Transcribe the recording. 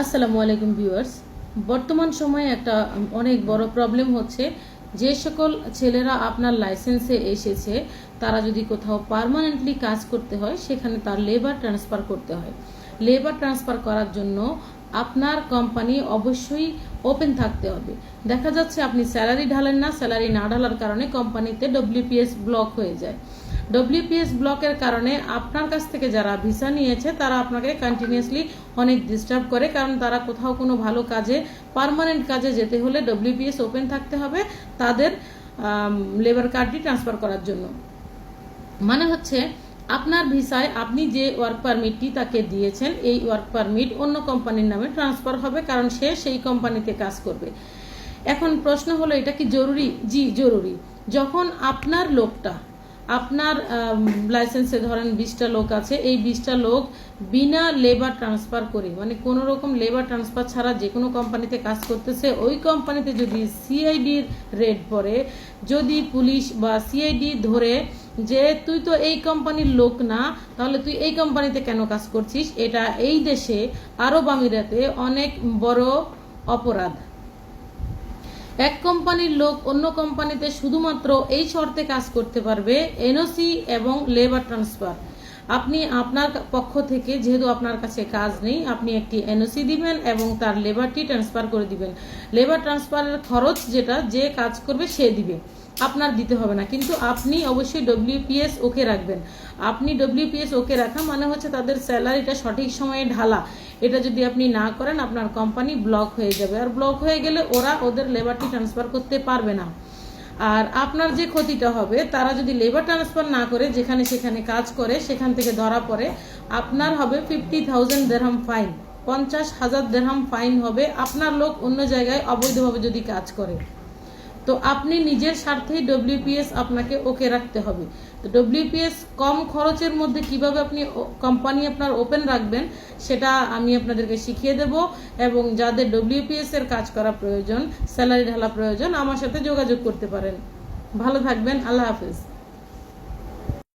আসসালামু আলাইকুম ভিউয়ার্স। বর্তমান সময়ে একটা অনেক বড় প্রবলেম হচ্ছে, যে সকল ছেলেরা আপনার লাইসেন্সে এসেছে, তারা যদি কোথাও পার্মানেন্টলি কাজ করতে হয়, সেখানে তার লেবার ট্রান্সফার করতে হয়। লেবার ট্রান্সফার করার জন্য আপনার কোম্পানি অবশ্যই ওপেন থাকতে হবে। দেখা যাচ্ছে আপনি স্যালারি ঢালেন না স্যালারি না ঢালার কারণে কোম্পানিতে ডব্লিউপিএস ব্লক হয়ে যায়। ডব্লিউপিএস ব্লকের কারণে আপনার কাছ থেকে যারা ভিসা নিয়েছে, তারা আপনাকে কন্টিনিউয়াসলি অনেক ডিস্টার্ব করে। কারণ তারা কোথাও কোনো ভালো কাজে পার্মানেন্ট কাজে যেতে হলে ডব্লিউপিএস ওপেন থাকতে হবে তাদের লেবার কার্ডটি ট্রান্সফার করার জন্য। মানে হচ্ছে, আপনার ভিসায় আপনি যে ওয়ার্ক পারমিটটি তাকে দিয়েছেন, এই ওয়ার্ক পারমিট অন্য কোম্পানির নামে ট্রান্সফার হবে, কারণ সে সেই কোম্পানিতে কাজ করবে। এখন প্রশ্ন হলো, এটা কি জরুরি? জি, জরুরি। যখন আপনার লোকটা আপনার লাইসেন্সে ধরেন বিশটা লোক আছে, এই বিশটা লোক বিনা লেবার ট্রান্সফার করে মানে কোনো রকম লেবার ট্রান্সফার ছাড়া যে কোনো কোম্পানিতে কাজ করতেছে, ওই কোম্পানিতে যদি সিআইডির রেড পড়ে, যদি পুলিশ বা সিআইডি ধরে যে তুই তো এই কোম্পানির লোক না, তাহলে তুই এই কোম্পানিতে কেন কাজ করছিস? এটা এই দেশে আরব আমিরাতে অনেক বড় অপরাধ। এক কোম্পানির লোক অন্য কোম্পানিতে শুধুমাত্র এই শর্তে কাজ করতে পারবে এনওসি এবং লেবার ট্রান্সফার আপনি আপনার পক্ষ থেকে, যেহেতু আপনার কাছে কাজ নেই, আপনি একটি এনওসি দিবেন এবং তার লেবারটি ট্রান্সফার করে দিবেন। লেবার ট্রান্সফারের খরচ যেটা, যে কাজ করবে সে দিবে। আপনার দিতে হবে না। কিন্তু আপনি অবশ্যই ডব্লিউপিএস ওকে রাখবেন। আপনি ডব্লিউপিএস ওকে রাখা মানে হচ্ছে তাদের স্যালারিটা সঠিক সময়ে ঢালা। এটা যদি আপনি না করেন, আপনার কোম্পানি ব্লক হয়ে যাবে। আর ব্লক হয়ে গেলে ওরা ওদের লেবারটি ট্রান্সফার করতে পারবে না। আর আপনার যে ক্ষতিটা হবে, তারা যদি লেবার ট্রান্সফার না করে যেখানে সেখানে কাজ করে, সেখান থেকে ধরা পড়ে, আপনার হবে ফিফটি থাউজেন্ড দেরহাম ফাইন পঞ্চাশ হাজার দেরহাম ফাইন হবে, আপনার লোক অন্য জায়গায় অবৈধভাবে যদি কাজ করে। তো আপনি নিজের স্বার্থেই ডব্লিউপিএস আপনাকে ওকে রাখতে হবে। তো ডব্লিউপিএস কম খরচের মধ্যে কীভাবে আপনি কোম্পানি আপনার ওপেন রাখবেন, সেটা আমি আপনাদেরকে শিখিয়ে দেব এবং যাদের ডব্লিউপিএস এর কাজ করা প্রয়োজন স্যালারি ঢালা প্রয়োজন, আমার সাথে যোগাযোগ করতে পারেন। ভালো থাকবেন, আল্লাহ হাফিজ।